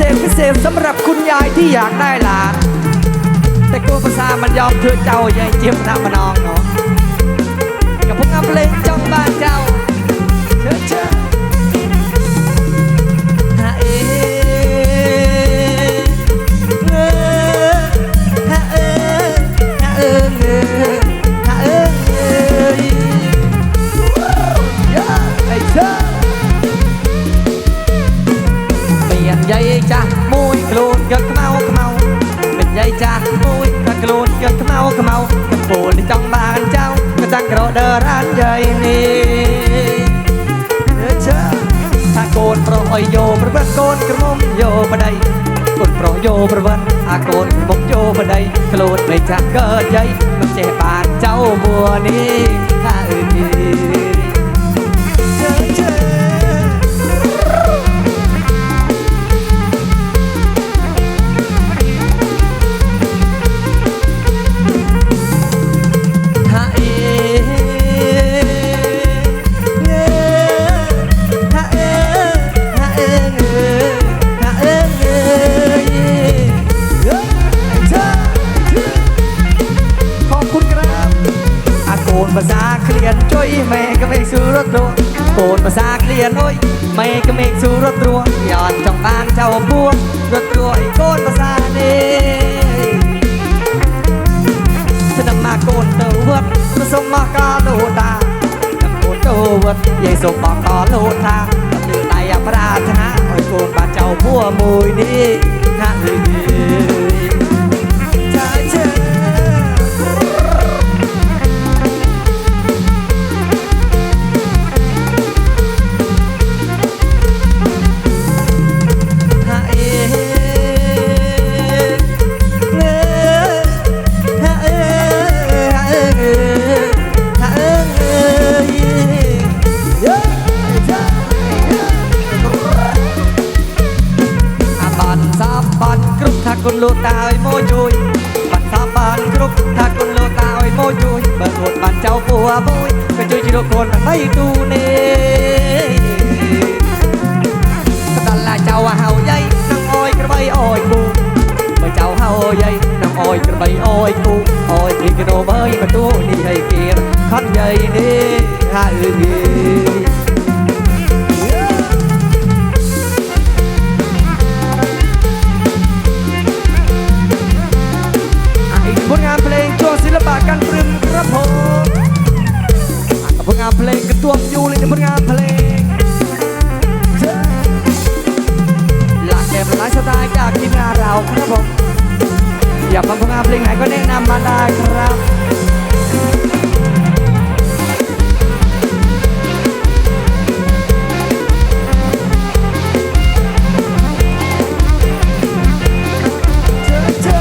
เศษพิเศษสำหรับคุณยายที่อยากได้หลาน แต่กลัวภาษามันยอมเธอเจ้ายายเจี๊ยบน้ามานองเนาะกับพวกงานเพลง ចាស់មួយក៏ខ្លួនយកខ្មៅខ្មៅកំពូលនេះចង់បានចៅក៏ចង់ក្រដឺរានយាយនេះចាថាកូនប្រុសអុយយោប្រវត្តិកូនក្រមុំយោបដីកូនប្រុសយោប្រវត្តិអាកូនក្រមុំយោបដីខ្លួនមិនចាស់កើតយាយមិនចេះបានចៅមួនេះថាអឺនេះ ภาษาเคลียนช่วยแม่ก็ไม่สู้รถตัวโกนภาษาเคลียนโอ้ยแม่ก็ไม่สู้รถตัวยอนจ้องบ้านเจ้าพวกรถตัวไอ้โกนภาษานี้ฉันมาโกนเตอวัดผสมมากาโลตานโกนเตอวัดยายสมบอกกอโลตาตำลือไตยปราชนะโอ้ยโกนบาดเจ้าพัวมุยนี่ฮะเอ้ย លោកតាឲ្យមកជួយបាត់សាបានគ្រប់ថាគុណលោកតាឲ្យមកជួយបើហូតបានចៅពោះមួយក៏ជួយជ្រកខ្លួនបីទូនេះក៏ដល់ឡាចៅហៅយាយនឹងអយក្របីអយគូបើចៅហៅយាយនឹងអយក្របីអយគូអយពីកដោបើយបន្ទូនេះឲ្យគៀនខត់យាយនេះហៅគេ อยากฟังผลงานเพลงไหนก็แนะนำมาได้ครับเจอเจอ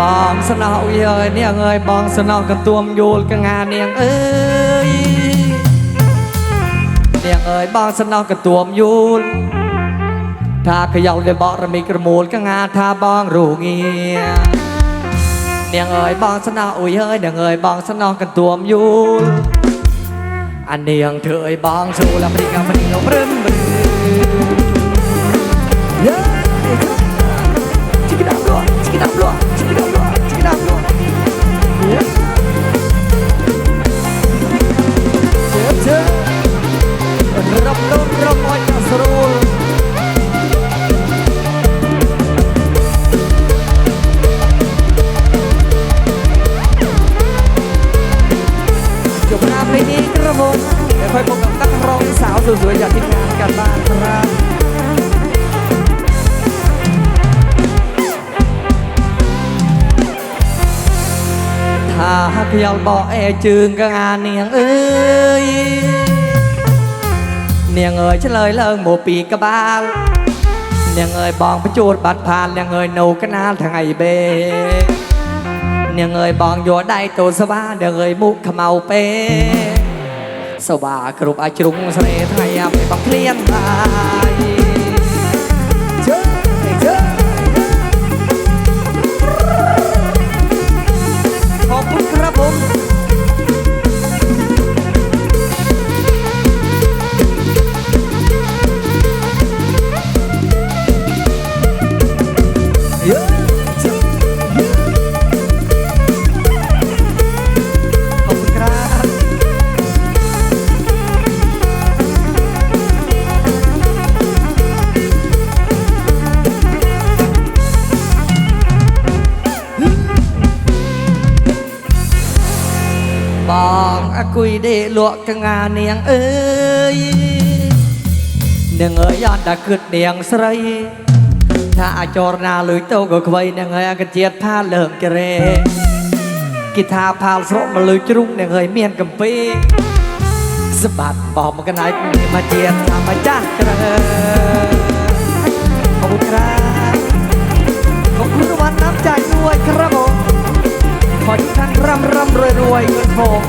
บองสนออุยเอ้ยเนี่ยเอ้ย เนียงเอ๋ยเนียงเอ้ยบองสนอกระตวมยูลถ้าเขย่าเลยบอกระมีกระมูลก็งานถ้าบองรูเงียเนียงเอ๋ยบองสนออุยเอ้ยเนียงเอ๋ยบองสนอกระตวมยูลอันเนียงเธอเอ้ยบองสู้ละพริกกับพริกเอาพรึมบรึ จบงานเพลงนี้กระผมเดี๋ยวค่อยพบกับนักร้องสาวสวยๆจากทีมงานกันบ้างครับถ้าเพียงบอกแอจึงก็งานเนียงเอ้ย នាងអើយឆ្លើយឡើងមកពីក្បាលនាងអើយបងបញ្ជូនបាត់ផាននាងអើយនៅកណាលថ្ងៃបេនាងអើយបងយកដៃទៅស្វានាងអើយមុខខ្មៅពេស្វាគ្រប់អាជ្រុងស្នេហ៍ថ្ងៃអាប់បងគ្លៀនបាយ เดลวกกงานเนียงเอ้ยเนียงเอ้ยยอดดะกึดเนียงสไรถ้าอจรนาลุยโตก็ควายเนียงเอ้ยกระเจี๊ยดผ้าเหลิมกระเรกีทาพาลสรมาลุยจรุ่งเนียงเอ้ยเมียนกัมปีสบัดบอกมันกันไหนมาเจียดทำมาจ้ากระเรขอบคุณครับขอบคุณวันน้ำใจด้วยครับผมขอทุกท่านร่ำร่ำรวยรวยเงินทอง